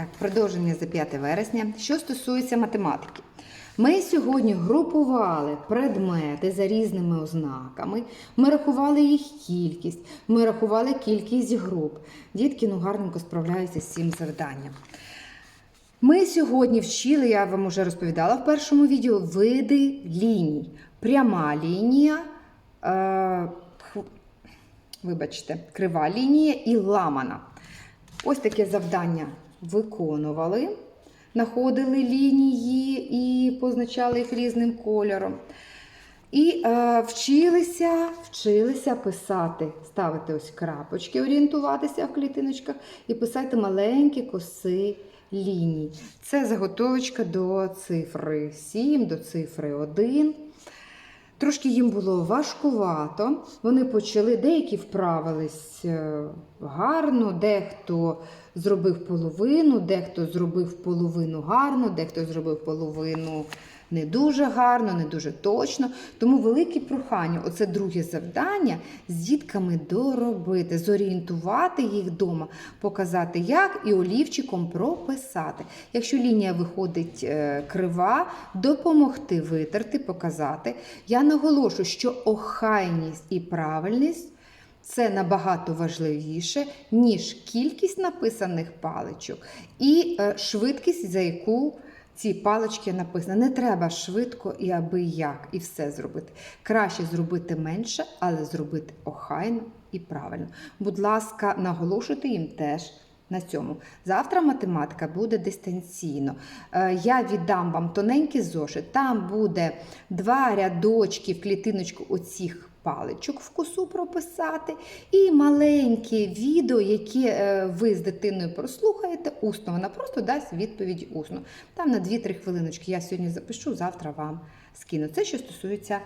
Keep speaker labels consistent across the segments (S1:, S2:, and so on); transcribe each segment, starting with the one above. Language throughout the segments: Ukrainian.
S1: Так, продовження за 5 вересня. Що стосується математики, ми сьогодні групували предмети за різними ознаками. Ми рахували їх кількість, ми рахували кількість груп. Дітки ну гарненько справляються з цим завданням. Ми сьогодні вчили, я вам вже розповідала в першому відео, види ліній. Пряма лінія, е, вибачте, крива лінія і ламана. Ось таке завдання виконували, знаходили лінії і позначали їх різним кольором. І е, вчилися, вчилися писати, ставити ось крапочки, орієнтуватися в клітиночках і писати маленькі коси ліній. Це заготовочка до цифри 7, до цифри 1. Трошки їм було важкувато. Вони почали, деякі вправились е, гарно, дехто зробив половину, дехто зробив половину гарно, дехто зробив половину не дуже гарно, не дуже точно. Тому велике прохання, оце друге завдання з дітками доробити, зорієнтувати їх вдома, показати, як і олівчиком прописати. Якщо лінія виходить е, крива, допомогти витерти, показати. Я наголошую, що охайність і правильність. Це набагато важливіше, ніж кількість написаних паличок і е, швидкість, за яку ці палички написані. Не треба швидко і аби як, і все зробити. Краще зробити менше, але зробити охайно і правильно. Будь ласка, наголошуйте їм теж. На цьому завтра математика буде дистанційно. Е, Я віддам вам тоненький зошит. Там буде два рядочки в клітиночку оцих паличок в косу прописати, і маленьке відео, яке е, ви з дитиною прослухаєте усно. Вона просто дасть відповідь усно. Там на 2-3 хвилиночки я сьогодні запишу, завтра вам скину. Це що стосується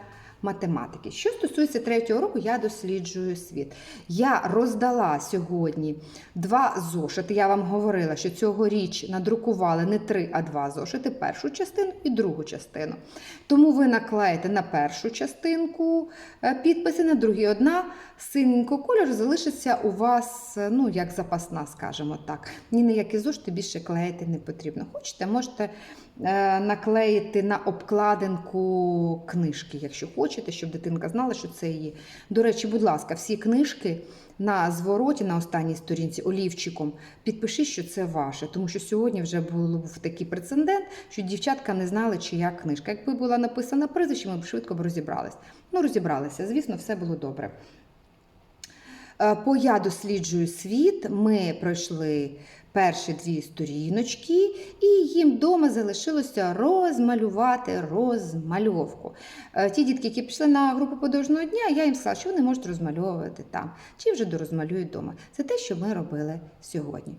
S1: математики. Що стосується третього року, я досліджую світ. Я роздала сьогодні два зошити. Я вам говорила, що цьогоріч надрукували не три, а два зошити: першу частину і другу частину. Тому ви наклеїте на першу частинку е, підписи, на другій одна Синенько кольор залишиться у вас, е, ну, як запасна, скажімо так. Ні на які зошити більше клеїти не потрібно. Хочете, можете наклеїти на обкладинку книжки, якщо хочете, щоб дитинка знала, що це її. До речі, будь ласка, всі книжки на звороті, на останній сторінці олівчиком, підпишіть, що це ваше. Тому що сьогодні вже був такий прецедент, що дівчатка не знали, чия книжка. Якби була написана прізвище, ми б швидко б розібрались. Ну, розібралися, звісно, все було добре. Е, По я досліджую світ. Ми пройшли перші дві сторіночки, і їм вдома залишилося розмалювати розмальовку. Е, Ті дітки, які пішли на групу подовжного дня, я їм сказала, що вони можуть розмальовувати там, чи вже дорозмалюють вдома. Це те, що ми робили сьогодні.